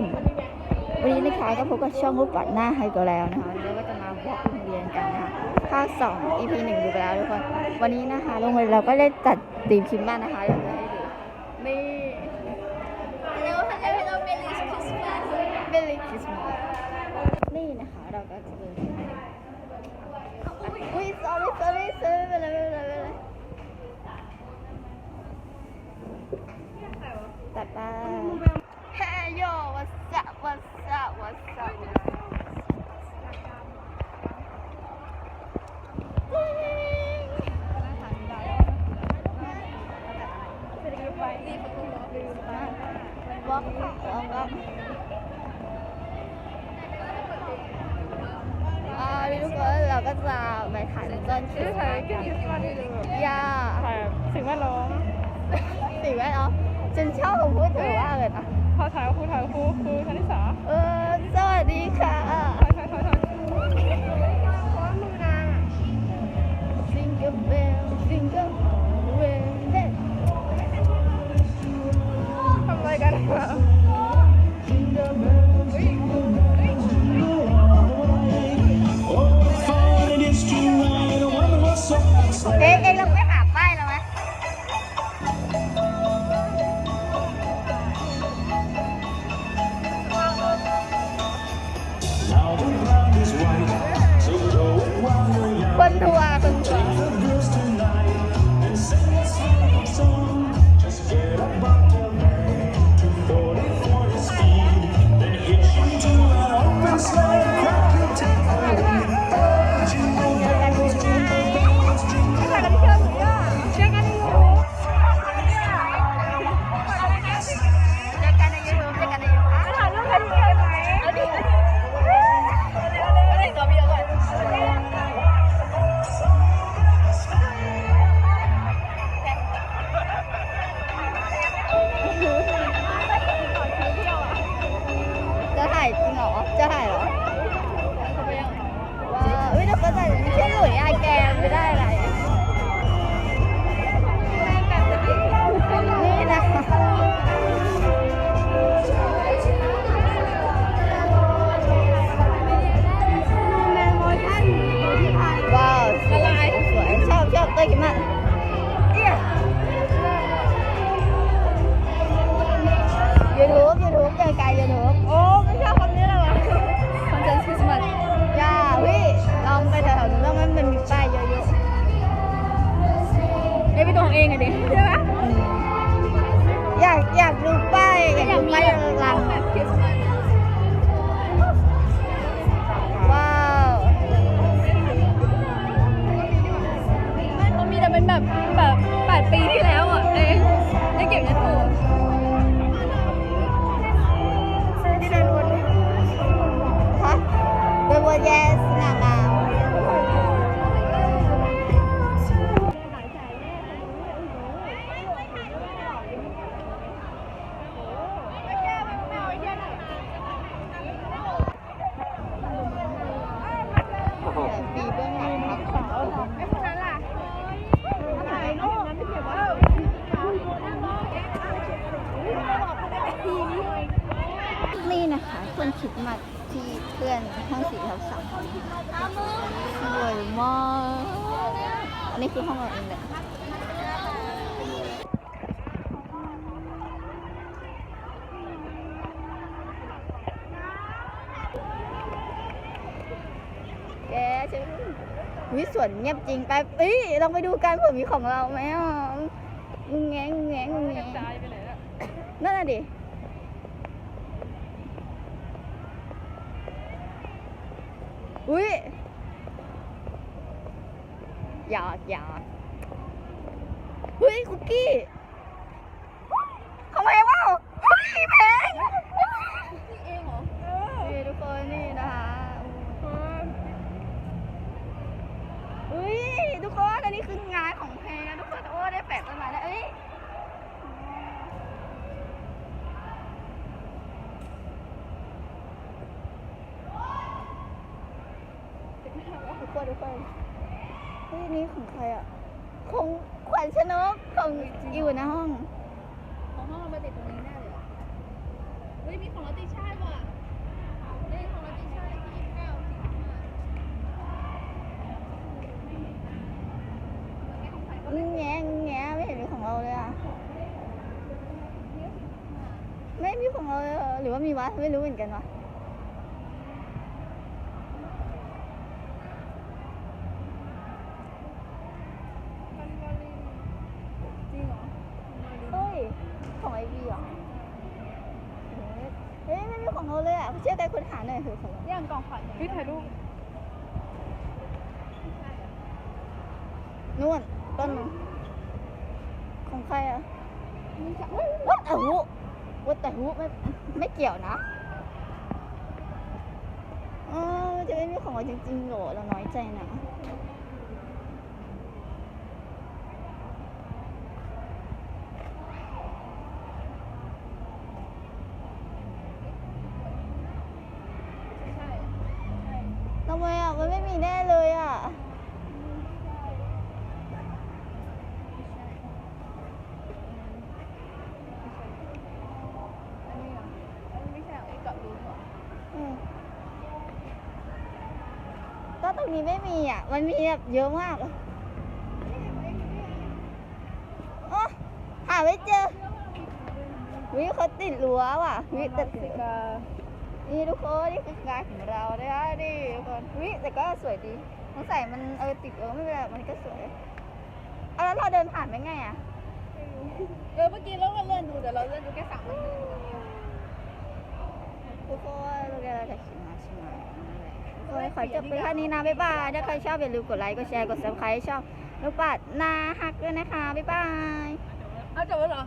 นวันนี้นะคะก็พบกับช่องรูปปัดหน้าไฮก็แล้วนะคะวันนี้เราก็จะมาบล็อกโรงเรียนกันนะคะภาคสอง EP หนึ่งดูไปแล้วทุกคนวันนี้นะคะโรงเรียนเราก็ได้จัดธีมคริสต์มาสนะคะอยากจะให้ดูนี่ Hello, hello, hello, Merry Christmas. เบลลี่คริสต์มาสนี่นะคะเราก็จะเดินอุ้ย sorry sorry sorry ไม่เป็นไรไม่เป็นไรไม่เป็นไรตัดไป Hey yo what's up what's up what's up บล็อกบล็อกบล็อกอ่าทุกคนเราก็จะไปถ่ายต้นคริสต์มาสกันย่าถ่ายสิ่งแวดล้อมสิ่งแวดล้อมฉันชอบคำพูดเธอมากเลยนะ พอถ่ายกับครูถ่ายกับครูคือคณิตศาสตร์เออสวัสดีค่ะถ่ายถ่ายถ่ายถ่าย อ้ยไปตัวของเองอะดิใช่ไหมๆอยากอยากดูป้ายอยากดูป้ายรังแบบคริสต์มาสว้าวไม่เขามีแต่เป็นแบบแบบแปดปีที่แล้วอะเองได้เก็บในตู้ที่เดินวนฮะเดินวนแยกสง่างาม นี่นะคะต้นคริดมาที่เพื่อนห้องสี่ทับสามสวยมากอันนี้คือห้องเราเองเลยแกฉันวิสวนเงียบจริงไปเอ้ยลองไปดูกันเผื่อมีของเราไหมอะงุงแงงงงแงงงุงแงงนั่นน่ะดิ อุ้ยอยากอยากเฮ้ยคุกกี้เขาแพงว่าเฮ้ยแพงเองเหรอนี่ทุกคนนี่นะคะอุ้ยทุกคนอันนี้คืองานของแพงนะทุกคนโอ้ได้แปะต้นไม้แล้วเอ้ย ทุกคนทุกคนเฮ้ยนี่ของใครอะ ของขวัญชนกของอยู่ในห้อง ของห้องเราไปติดตรงนี้แน่เลยอะอฮ้ย มีของเราติชาติว่ะนี่ของเราติชาติที่ยี่สิบเก้าสี่สิบห้าแง่แง่ไม่เห็นมีของเราเลยอะ ไม่มีของเราเลยเหรอหรือว่ามีวะไม่รู้เหมือนกันวะ มันวาลินจริงเหรอมันวาลิน เฮ้ย ของไอวีเหรอเฮ้ยไม่มีของเราเลยอะเชื่อใจคุณหาหน่อยเถอะของเรานี่อันกล่องขวัญเฮ้ยถ่ายรูปนู่นต้นนู้นของใครอะวัดแต่หูวัดแต่หูไม่ไม่เกี่ยวนะเออจะไม่มีของเราจริงๆเหรอเราน้อยใจนะ ใช่ ทำไมอะ มันไม่มีแน่เลยอะ อันนี้อะอันนี้ไม่ใช่เหรอไอ้กับรูปเหรอ อืมก็ ตรงนี้ไม่มีอะ มันมีแบบเยอะมากอะอ๋อหาไม่เจอ วิเขาติดรั้วว่ะ วิแต่สิกานี่ทุกคนนี่คืองานของเรานะคะนี่ทุกคนวิแต่ก็สวยดีสงสัยมันเออติดเออไม่เป็นไรมันก็สวยเอาแล้วเราเดินผ่านไปไงอะเออเมื่อกี้เราก็เลื่อนดูแต่เราเลื่อนดูแค่สามวันนึงทุกคนเราจะจะชิมมาชิมมาโอ้ย ขอจบไปแค่นี้นะบ๊ายบายถ้าใครชอบอย่าลืมกดไลค์กดแชร์กดซับสไครต์ช่องลูกปัดนาฮักด้วยนะคะบ๊ายบายเอาจบแล้วเหรอ